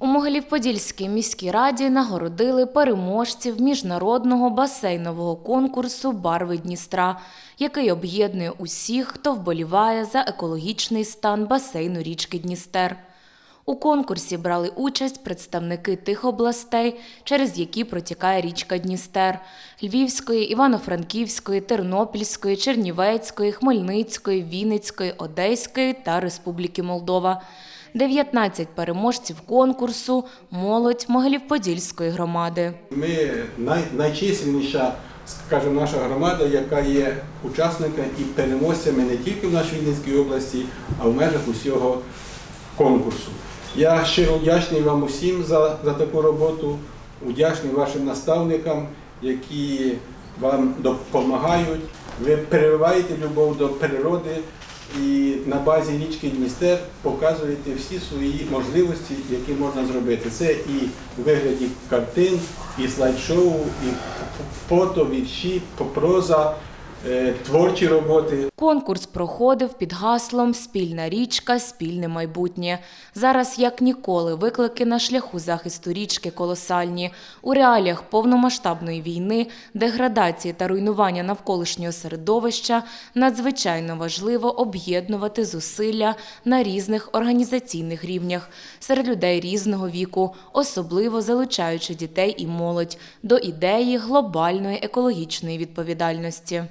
У Могилів-Подільській міській раді нагородили переможців міжнародного басейнового конкурсу Барви Дністра, який об'єднує усіх, хто вболіває за екологічний стан басейну річки Дністер. У конкурсі брали участь представники тих областей, через які протікає річка Дністер Львівської, Івано-Франківської, Тернопільської, Чернівецької, Хмельницької, Вінницької, Одеської та Республіки Молдова. 19 переможців конкурсу молодь Могилів-Подільської громади. Ми най, найчисельніша, скажімо, наша громада, яка є учасниками і переможцями не тільки в нашій Вінницькій області, а в межах усього конкурсу. Я щиро вдячний вам усім за, за таку роботу, вдячний вашим наставникам, які вам допомагають. Ви перериваєте любов до природи і на базі річки Дністер показуєте всі свої можливості, які можна зробити. Це і у вигляді картин, і слайд-шоу, і фото, вірші, проза, творчі роботи. Конкурс проходив під гаслом Спільна річка, спільне майбутнє. Зараз, як ніколи, виклики на шляху захисту річки колосальні. У реаліях повномасштабної війни, деградації та руйнування навколишнього середовища надзвичайно важливо об'єднувати зусилля на різних організаційних рівнях серед людей різного віку, особливо залучаючи дітей і молодь до ідеї глобальної екологічної відповідальності.